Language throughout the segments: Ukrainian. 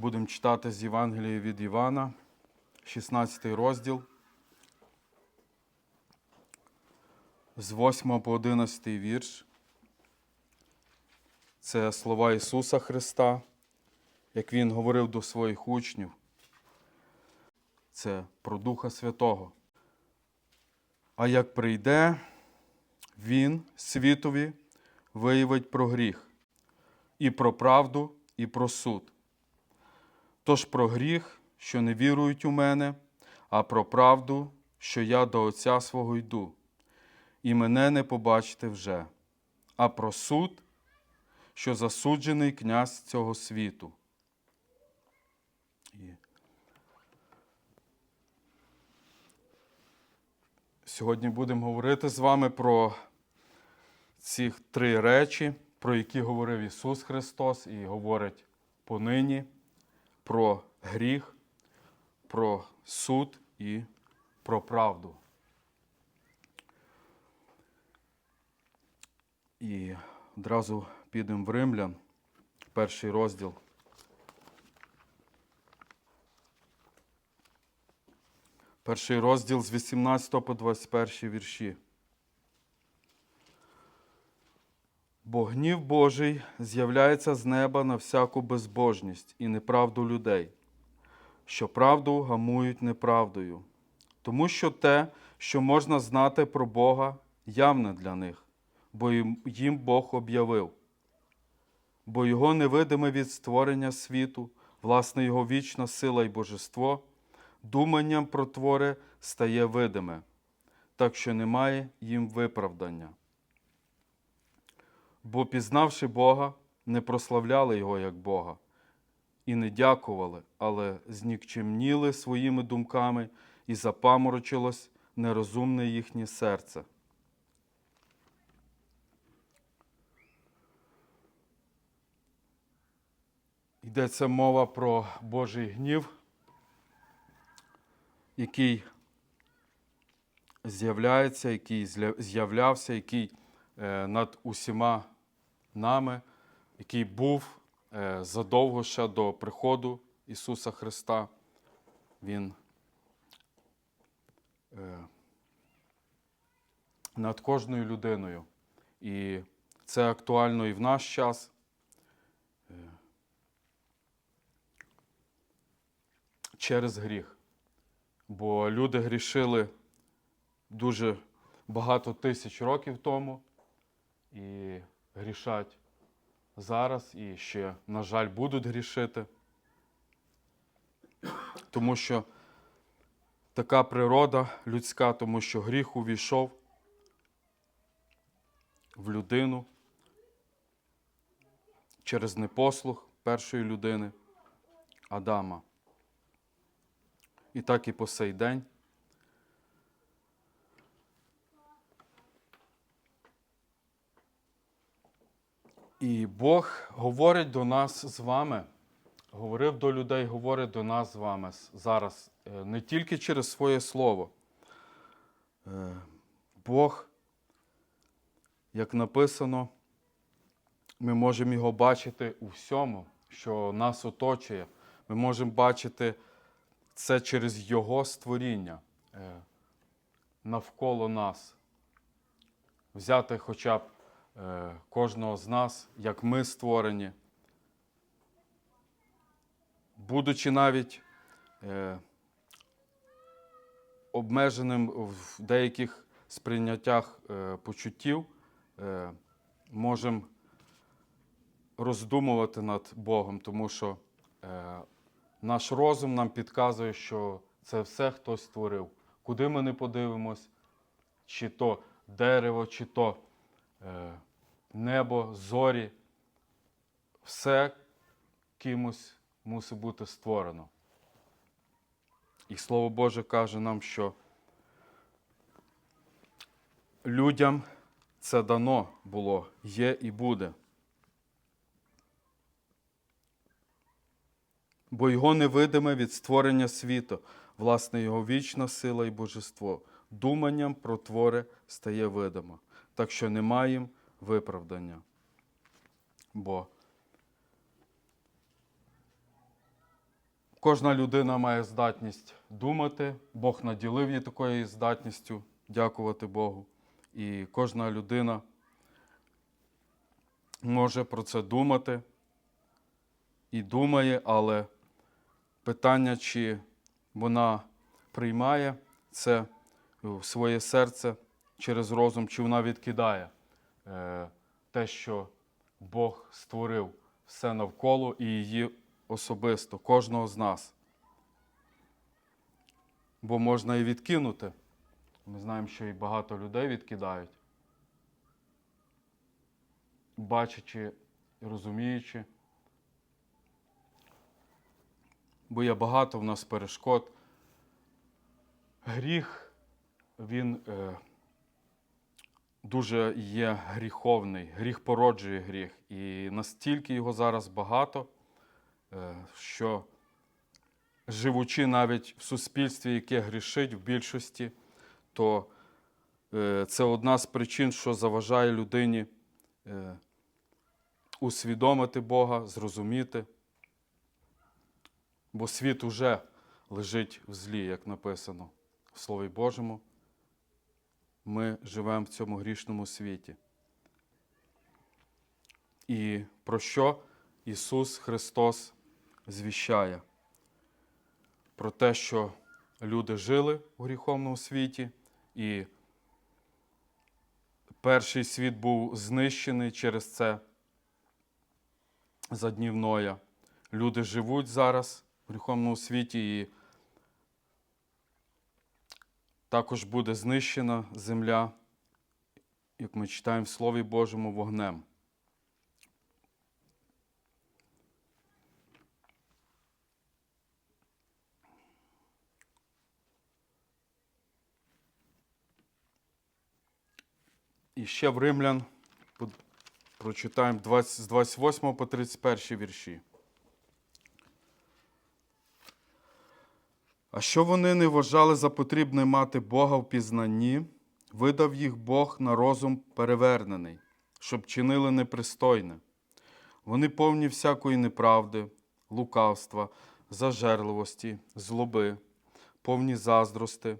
Будемо читати з Євангелія від Івана, 16 розділ, з 8 по 11 вірш. Це слова Ісуса Христа, як Він говорив до своїх учнів. Це про Духа Святого. А як прийде, Він світові виявить про гріх, і про правду, і про суд. Тож про гріх, що не вірують у мене, а про правду, що я до Отця свого йду, і мене не побачите вже, а про суд, що засуджений князь цього світу. Сьогодні будемо говорити з вами про ці три речі, про які говорив Ісус Христос і говорить понині про гріх, про суд і про правду. І одразу підемо в Римлян, перший розділ. Перший розділ з 18 по 21 вірші. Бо гнів Божий з'являється з неба на всяку безбожність і неправду людей, що правду гамують неправдою, тому що те, що можна знати про Бога, явне для них, бо їм Бог об'явив. Бо Його невидиме від створення світу, власне Його вічна сила і божество, думанням про твори стає видиме, так що немає їм виправдання бо, пізнавши Бога, не прославляли Його як Бога і не дякували, але знікчемніли своїми думками і запаморочилось нерозумне їхнє серце. Йдеться мова про Божий гнів, який з'являється, який з'являвся, який е, над усіма нами, який був е, задовго ще до приходу Ісуса Христа. Він е, над кожною людиною. І це актуально і в наш час. Е, Через гріх. Бо люди грішили дуже багато тисяч років тому і грішать зараз, і ще, на жаль, будуть грішити. Тому що така природа людська, тому що гріх увійшов в людину через непослух першої людини Адама. І так і по сей день. І Бог говорить до нас з вами, говорив до людей, говорить до нас з вами зараз е, не тільки через своє слово. Е, Бог, як написано, ми можемо його бачити у всьому, що нас оточує. Ми можемо бачити це через Його створіння е, навколо нас. Взяти хоча б кожного з нас, як ми створені, будучи навіть е, обмеженим в деяких сприйняттях е, почуттів, е, можемо роздумувати над Богом, тому що е, наш розум нам підказує, що це все хтось створив. Куди ми не подивимось, чи то дерево, чи то е, небо, зорі, все кимось мусить бути створено. І Слово Боже каже нам, що людям це дано було, є і буде. Бо його невидиме від створення світу, власне, його вічна сила і божество, думанням про твори стає видимо, так що немає їм виправдання. Бо Кожна людина має здатність думати. Бог наділив її такою здатністю, дякувати Богу. І кожна людина може про це думати і думає, але питання, чи вона приймає це в своє серце через розум, чи вона відкидає е, те, що Бог створив все навколо і її особисто, кожного з нас. Бо можна і відкинути. Ми знаємо, що і багато людей відкидають, бачачи, розуміючи. Бо є багато в нас перешкод. Гріх, він е, дуже є гріховний, гріх породжує гріх. І настільки його зараз багато, е, що живучи навіть в суспільстві, яке грішить в більшості, то е, це одна з причин, що заважає людині е, усвідомити Бога, зрозуміти. Бо світ уже лежить в злі, як написано в Слові Божому. Ми живемо в цьому грішному світі. І про що Ісус Христос звіщає? Про те, що люди жили у гріховному світі, і перший світ був знищений через це за днів Ноя. Люди живуть зараз в гріховному світі, і також буде знищена земля, як ми читаємо в Слові Божому, вогнем. І ще в Римлян прочитаємо з 28 по 31 вірші. А що вони не вважали за потрібне мати Бога в пізнанні, видав їх Бог на розум перевернений, щоб чинили непристойне. Вони повні всякої неправди, лукавства, зажерливості, злоби, повні заздрости,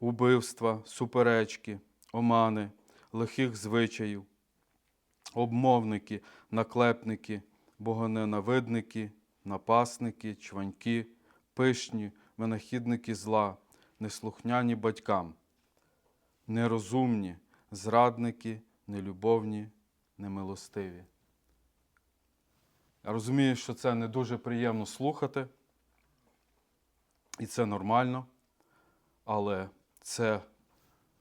убивства, суперечки, омани, лихих звичаїв, обмовники, наклепники, богоненавидники, напасники, чваньки, пишні, винахідники зла, неслухняні батькам, нерозумні, зрадники, нелюбовні, немилостиві. Я розумію, що це не дуже приємно слухати, і це нормально, але це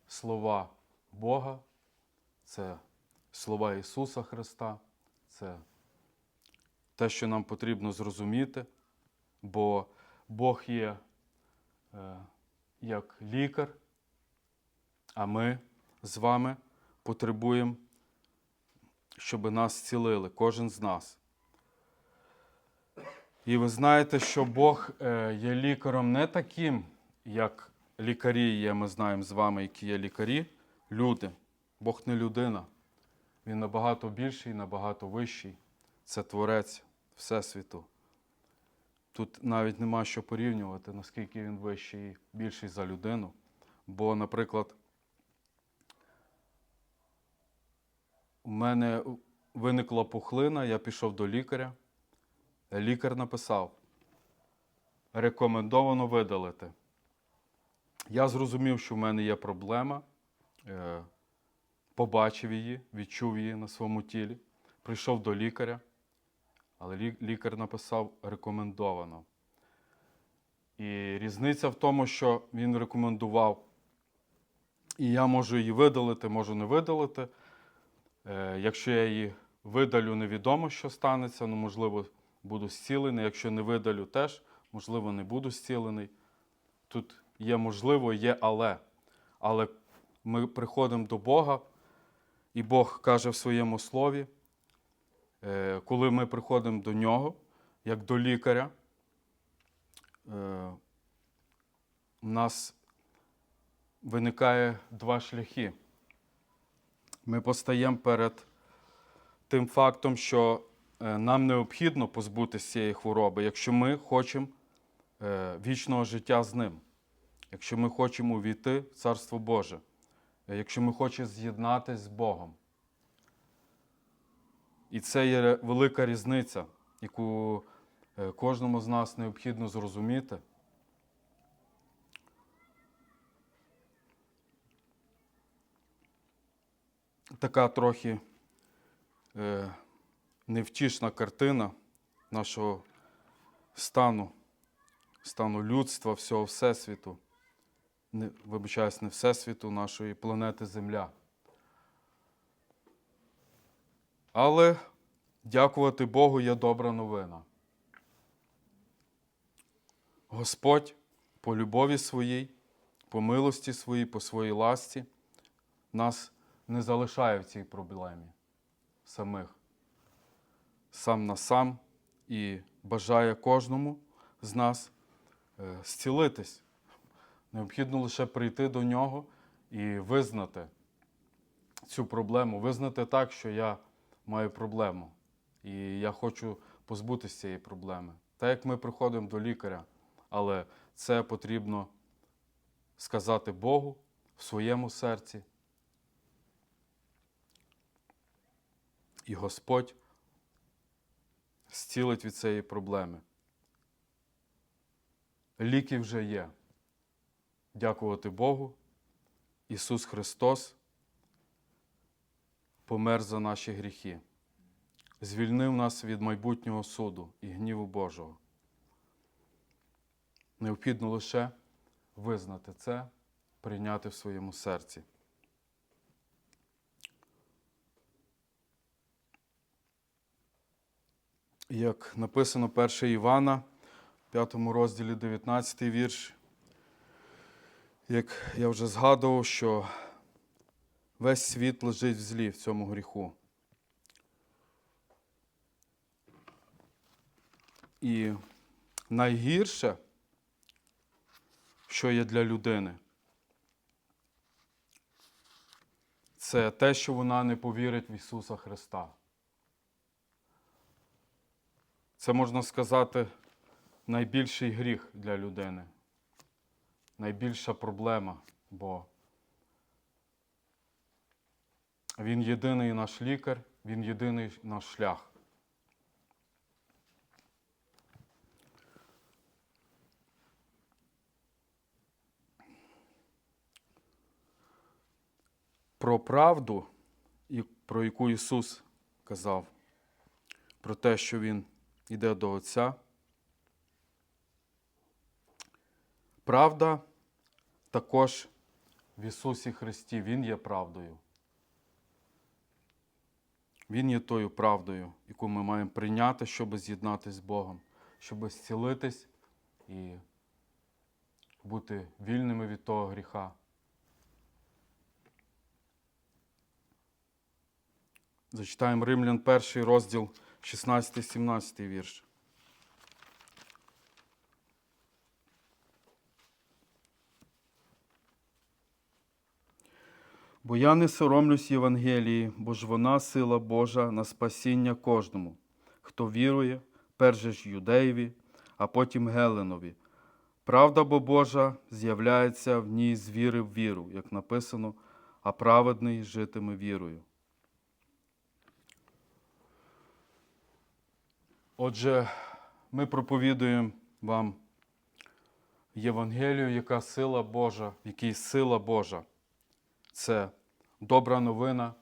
слова Бога, це слова Ісуса Христа, це те, що нам потрібно зрозуміти, бо Бог є як лікар, а ми з вами потребуємо, щоб нас зцілили, кожен з нас. І ви знаєте, що Бог е, є лікарем не таким, як лікарі є, ми знаємо з вами, які є лікарі, люди. Бог не людина. Він набагато більший, набагато вищий. Це Творець Всесвіту. Тут навіть нема що порівнювати, наскільки він вищий більший за людину. Бо, наприклад, у мене виникла пухлина, я пішов до лікаря. Лікар написав: рекомендовано видалити. Я зрозумів, що в мене є проблема, е, побачив її, відчув її на своєму тілі, прийшов до лікаря, але лікар написав рекомендовано. І різниця в тому, що він рекомендував, і я можу її видалити, можу не видалити. Е, Якщо я її видалю, невідомо, що станеться, ну, можливо, буду зцілений. Якщо не видалю теж, можливо, не буду зцілений. Тут є можливо, є але. Але ми приходимо до Бога, і Бог каже в своєму слові, коли ми приходимо до нього, як до лікаря, е, у нас виникає два шляхи. Ми постаємо перед тим фактом, що е, нам необхідно позбутися цієї хвороби, якщо ми хочемо е, вічного життя з ним. Якщо ми хочемо увійти в Царство Боже, е, якщо ми хочемо з'єднатися з Богом. І це є велика різниця, яку е, кожному з нас необхідно зрозуміти. Така трохи е, невтішна картина нашого стану, стану людства, всього Всесвіту, не, вибачаюсь, не Всесвіту, нашої планети Земля. Але дякувати Богу є добра новина. Господь по любові своїй, по милості своїй, по своїй ласті нас не залишає в цій проблемі самих, сам на сам і бажає кожному з нас е, зцілитись. Необхідно лише прийти до нього і визнати цю проблему, визнати так, що я маю проблему, і я хочу позбутися цієї проблеми. Так як ми приходимо до лікаря, але це потрібно сказати Богу в своєму серці. І Господь зцілить від цієї проблеми. Ліки вже є. Дякувати Богу. Ісус Христос помер за наші гріхи, звільнив нас від майбутнього суду і гніву Божого. Необхідно лише визнати це, прийняти в своєму серці. Як написано 1 Івана, в 5 розділі 19 вірш, як я вже згадував, що весь світ лежить в злі в цьому гріху. І найгірше, що є для людини, це те, що вона не повірить в Ісуса Христа. Це можна сказати найбільший гріх для людини, найбільша проблема, бо Він єдиний наш лікар, Він єдиний наш шлях. Про правду, про яку Ісус казав, про те, що Він йде до Отця. Правда також в Ісусі Христі, Він є правдою. Він є тою правдою, яку ми маємо прийняти, щоб з'єднатися з Богом, щоб зцілитись і бути вільними від того гріха. Зачитаємо Римлян 1 розділ 16-17 вірш. Бо я не соромлюсь Євангелії, бо ж вона сила Божа на спасіння кожному, хто вірує, перше ж юдеєві, а потім Геленові. Правда бо Божа з'являється в ній з віри в віру, як написано, а праведний житиме вірою. Отже, ми проповідуємо вам Євангелію, яка сила Божа, в якій сила Божа. Це добра новина,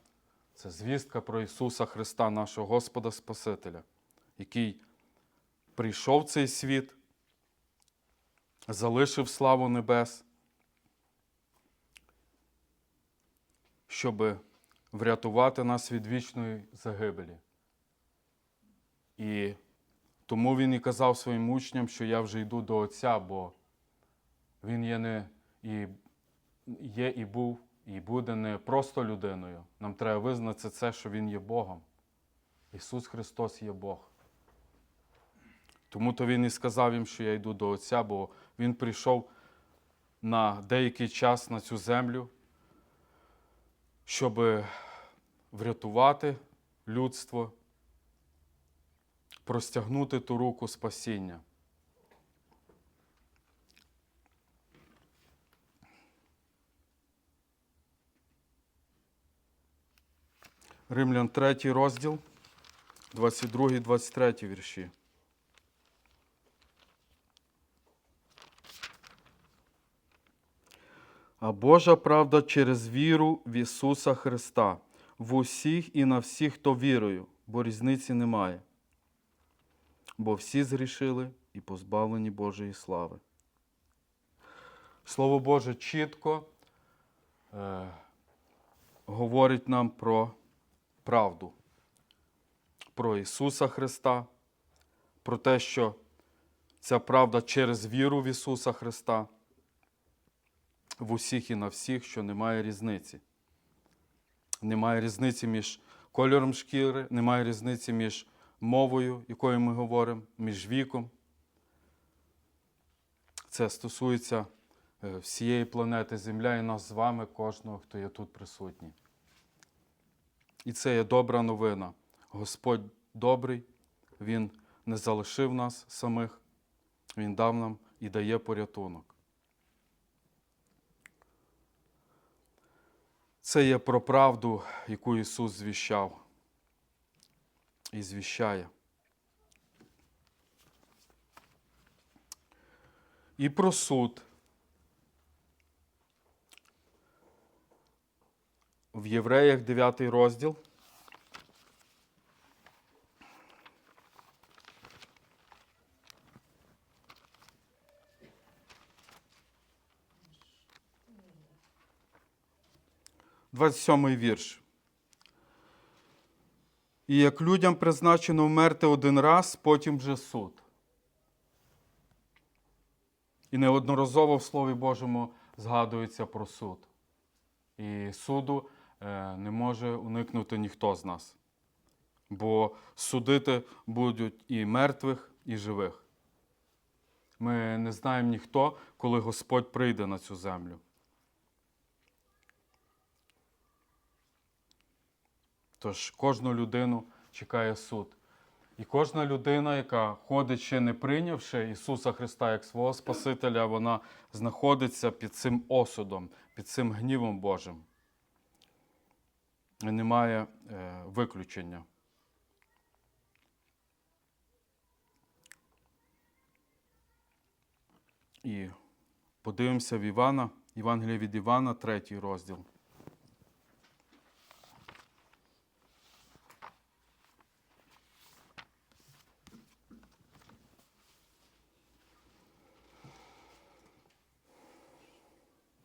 це звістка про Ісуса Христа, нашого Господа Спасителя, який прийшов в цей світ, залишив славу небес, щоб врятувати нас від вічної загибелі. І тому він і казав своїм учням, що я вже йду до Отця, бо він є не і є і був, і буде не просто людиною. Нам треба визнати це, що Він є Богом. Ісус Христос є Бог. Тому то Він і сказав їм, що я йду до Отця, бо Він прийшов на деякий час на цю землю, щоб врятувати людство простягнути ту руку спасіння. Римлян 3 розділ, 22, 23 вірші. А Божа правда через віру в Ісуса Христа, в усіх і на всіх, хто вірою, бо різниці немає. Бо всі згрішили і позбавлені Божої слави. Слово Боже чітко е, говорить нам про правду, про Ісуса Христа, про те, що ця правда через віру в Ісуса Христа в усіх і на всіх, що немає різниці. Немає різниці між кольором шкіри, немає різниці між мовою, якою ми говоримо, між віком. Це стосується е, всієї планети Земля і нас з вами, кожного, хто є тут присутній. І це є добра новина. Господь добрий, Він не залишив нас самих, Він дав нам і дає порятунок. Це є про правду, яку Ісус звіщав і звіщає. І про суд. В Євреях 9 розділ. Двадцять сьомий вірш. І як людям призначено вмерти один раз, потім вже суд. І неодноразово в Слові Божому згадується про суд. І суду не може уникнути ніхто з нас. Бо судити будуть і мертвих, і живих. Ми не знаємо ніхто, коли Господь прийде на цю землю. Тож кожну людину чекає суд. І кожна людина, яка ходить ще не прийнявши Ісуса Христа як свого Спасителя, вона знаходиться під цим осудом, під цим гнівом Божим. Немає е, виключення. І подивимося в Івана, Євангелія від Івана, третій розділ.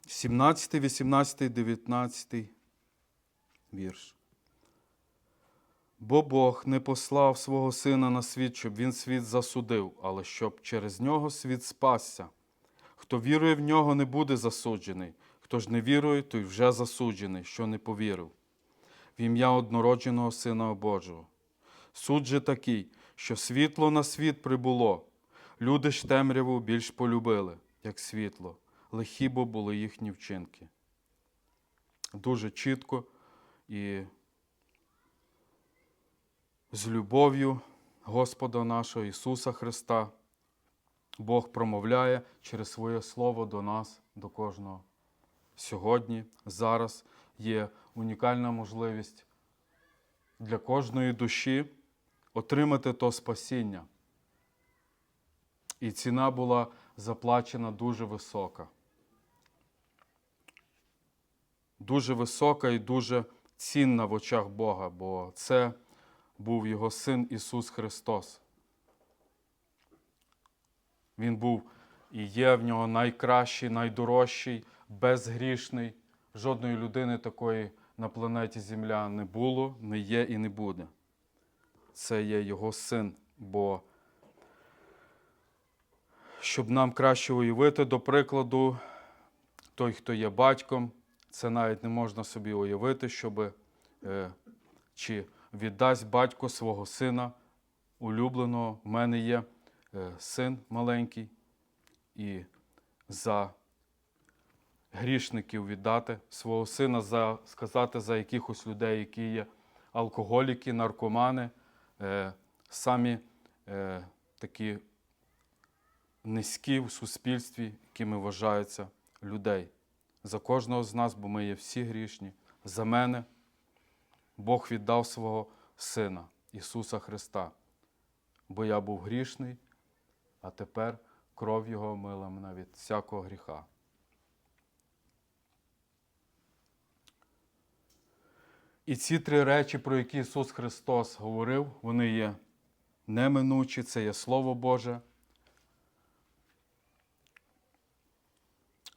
Сімнадцятий, 18, 19 вірш. Бо Бог не послав свого Сина на світ, щоб він світ засудив, але щоб через нього світ спасся. Хто вірує в нього, не буде засуджений. Хто ж не вірує, той вже засуджений, що не повірив. В ім'я однородженого Сина Божого. Суд же такий, що світло на світ прибуло. Люди ж темряву більш полюбили, як світло, лихі бо були їхні вчинки. Дуже чітко і з любов'ю Господа нашого Ісуса Христа Бог промовляє через своє Слово до нас, до кожного. Сьогодні, зараз є унікальна можливість для кожної душі отримати то спасіння. І ціна була заплачена дуже висока. Дуже висока і дуже цінна в очах Бога, бо це був Його Син Ісус Христос. Він був і є в нього найкращий, найдорожчий, безгрішний. Жодної людини такої на планеті Земля не було, не є і не буде. Це є Його син, бо щоб нам краще уявити, до прикладу, той, хто є батьком, це навіть не можна собі уявити, щоб е, чи віддасть батько свого сина улюбленого. У мене є е, син маленький, і за грішників віддати свого сина, за, сказати за якихось людей, які є алкоголіки, наркомани, е, самі е, такі низькі в суспільстві, якими вважаються людей. За кожного з нас, бо ми є всі грішні, за мене, Бог віддав свого Сина Ісуса Христа, бо я був грішний, а тепер кров Його омила мене від всякого гріха. І ці три речі, про які Ісус Христос говорив, вони є неминучі, це є Слово Боже.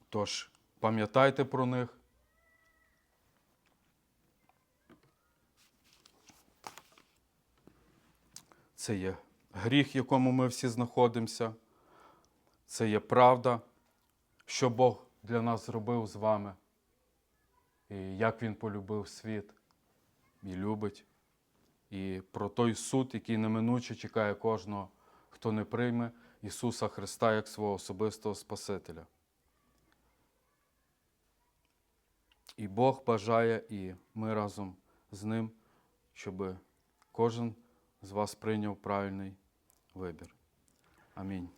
Тож, пам'ятайте про них. Це є гріх, в якому ми всі знаходимося. Це є правда, що Бог для нас зробив з вами, і як Він полюбив світ і любить, і про той суд, який неминуче чекає кожного, хто не прийме Ісуса Христа як свого особистого Спасителя. І Бог бажає, і ми разом з Ним, щоб кожен з вас прийняв правильний вибір. Амінь.